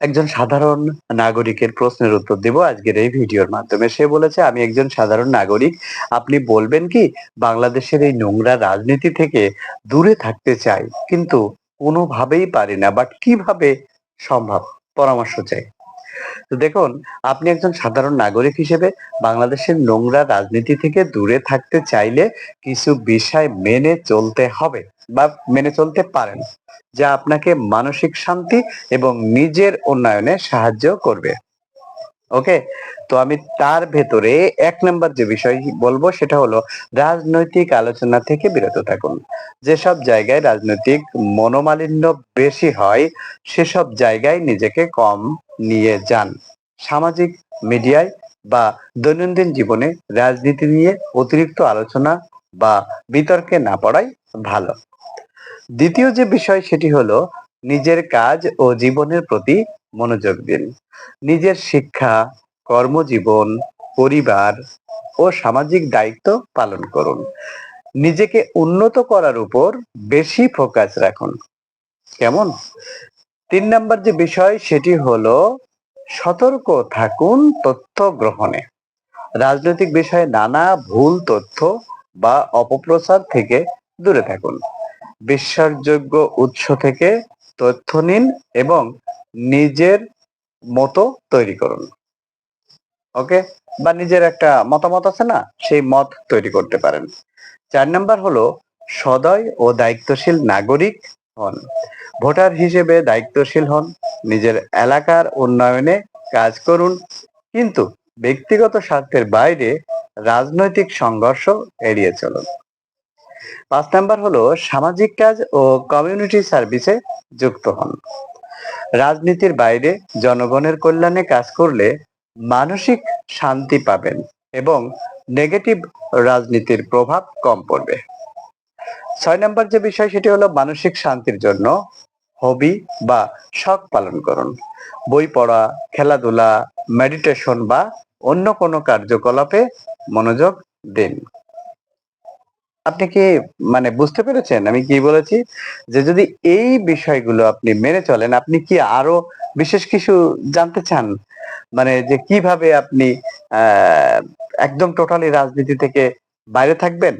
একজন সাধারণ নাগরিকের প্রশ্নের উত্তর দিব আজকের এই ভিডিওর মাধ্যমে। সে বলেছে, আমি একজন সাধারণ নাগরিক। আপনি বলবেন কি, বাংলাদেশের এই নোংরা রাজনীতি থেকে দূরে থাকতে চাই। কিন্তু কোনোভাবেই পারি না বাট কীভাবে সম্ভব? পরামর্শ চাই। তো দেখুন, আপনি একজন সাধারণ নাগরিক হিসেবে বাংলাদেশের নোংরা রাজনীতি থেকে দূরে থাকতে চাইলে কিছু বিষয় মেনে চলতে হবে বা মেনে চলতে পারেন, যা আপনাকে মানসিক শান্তি এবং নিজের উন্নয়নে সাহায্য করবে। ওকে? তো আমি তার ভেতরে এক নম্বর যে বিষয় বলব, সেটা হলো রাজনৈতিক আলোচনা থেকে বিরত থাকুন। যেসব জায়গায় রাজনৈতিক মনোমালিন্য বেশি হয়, সেসব জায়গায় নিজেকে কম নিয়ে যান। সামাজিক মিডিয়ায় বা দৈনন্দিন জীবনে রাজনীতি নিয়ে অতিরিক্ত আলোচনা বা বিতর্কে না পড়াই ভালো। দ্বিতীয় যে বিষয় সেটি হলো নিজের কাজ ও জীবনের প্রতি মনোযোগ দিন। নিজের শিক্ষা, কর্মজীবন, পরিবার ও সামাজিক দায়িত্ব পালন করুন। নিজেকে উন্নত করার উপর বেশি ফোকাস রাখুন। কেমন? তিন নাম্বার যে বিষয় সেটি হলো সতর্ক থাকুন তথ্য গ্রহণে। রাজনৈতিক বিষয়ে নানা ভুল তথ্য বা অপপ্রচার থেকে দূরে থাকুন। বিশ্বাসযোগ্য উৎস থেকে তথ্য নিন এবং নিজের মতো তৈরি করুন। ওকে? বা নিজের একটা মতামত আছে না? সেই মত তৈরি করতে পারেন। চার নাম্বার হলো, সদয় ও দায়িত্বশীল নাগরিক হন। ভোটার হিসেবে দায়িত্বশীল হন। নিজের এলাকার উন্নয়নে কাজ করুন। কিন্তু ব্যক্তিগত স্বার্থের বাইরে রাজনৈতিক সংঘর্ষ এড়িয়ে চলুন। পাঁচ নাম্বার হলো সামাজিক কাজ ও কমিউনিটি সার্ভিসে যুক্ত হন। রাজনীতির বাইরে জনগণের কল্যাণে কাজ করলে মানসিক শান্তি পাবেন এবং নেগেটিভ রাজনীতির প্রভাব কম পড়বে। ছয় নম্বর যে বিষয় সেটি হলো মানসিক শান্তির জন্য হবি বা শখ পালন করুন। বই পড়া, খেলাধুলা মেডিটেশন বা অন্য কোনো কার্যকলাপে মনোযোগ দিন। আপনি কি মানে বুঝতে পেরেছেন আমি কি বলেছি? যে যদি এই বিষয়গুলো আপনি মেনে চলেন, আপনি কি আরও বিশেষ কিছু জানতে চান? মানে যে কীভাবে আপনি একদম টোটালি রাজনীতি থেকে বাইরে থাকবেন?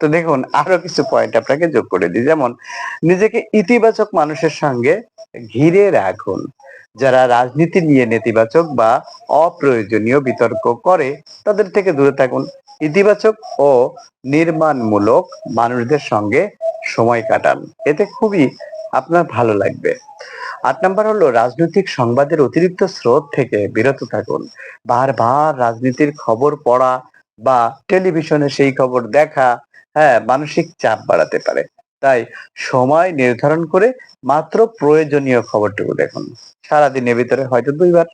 তো দেখুন, আরও কিছু পয়েন্ট আপনাকে যোগ করে দিই। যেমন, নিজেকে ইতিবাচক মানুষের সঙ্গে ঘিরে রাখুন। যারা রাজনীতি নিয়ে নেতিবাচক বা অপ্রয়োজনীয় বিতর্ক করে, তাদের থেকে দূরে থাকুন। ইতিবাচক ও নির্মাণমূলক মানুষদের সঙ্গে সময় কাটান। এতে খুবই আপনার ভালো লাগবে। আট নাম্বার হলো, রাজনৈতিক সংবাদের অতিরিক্ত স্রোত থেকে বিরত থাকুন। বারবার রাজনীতির খবর পড়া বা টেলিভিশনে সেই খবর দেখা হ্যাঁ মানসিক চাপ বাড়াতে পারে। তাই সময় নির্ধারণ করে মাত্র প্রয়োজনীয় খবরটুকু দেখুন। সারাদিনের ভিতরে হয়তো দুইবার,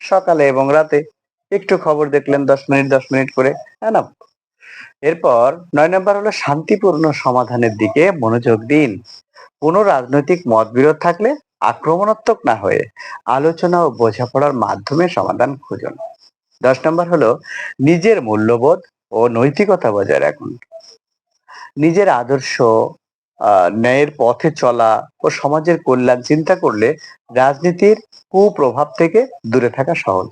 সকালে এবং রাতে একটু খবর দেখলেন দশ মিনিট দশ মিনিট করে হ্যাঁ না? এরপর নয় নম্বর হলো শান্তিপূর্ণ সমাধানের দিকে মনোযোগ দিন। কোনো রাজনৈতিক মতবিরোধ থাকলে আক্রমণাত্মক না হয়ে আলোচনা ও বোঝাপড়ার মাধ্যমে সমাধান খুঁজুন। দশ নম্বর হলো নিজের মূল্যবোধ ও নৈতিকতা বজায় রাখুন। নিজের আদর্শ ন্যায়ের পথে চলা ও সমাজের কল্যাণ চিন্তা করলে রাজনীতির কুপ্রভাব থেকে দূরে থাকা সহজ।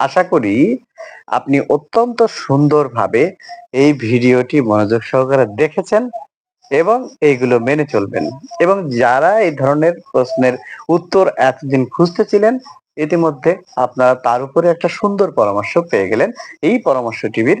আশা করি আপনি অত্যন্ত সুন্দরভাবে এই ভিডিওটি মনোযোগ সহকারে দেখেছেন এবং এইগুলো মেনে চলবেন এবং যারা এই ধরনের প্রশ্নের উত্তর এতদিন খুঁজতেছিলেন, ইতিমধ্যে আপনারা তার উপরে একটা সুন্দর পরামর্শ পেয়ে গেলেন। এই পরামর্শ টিভির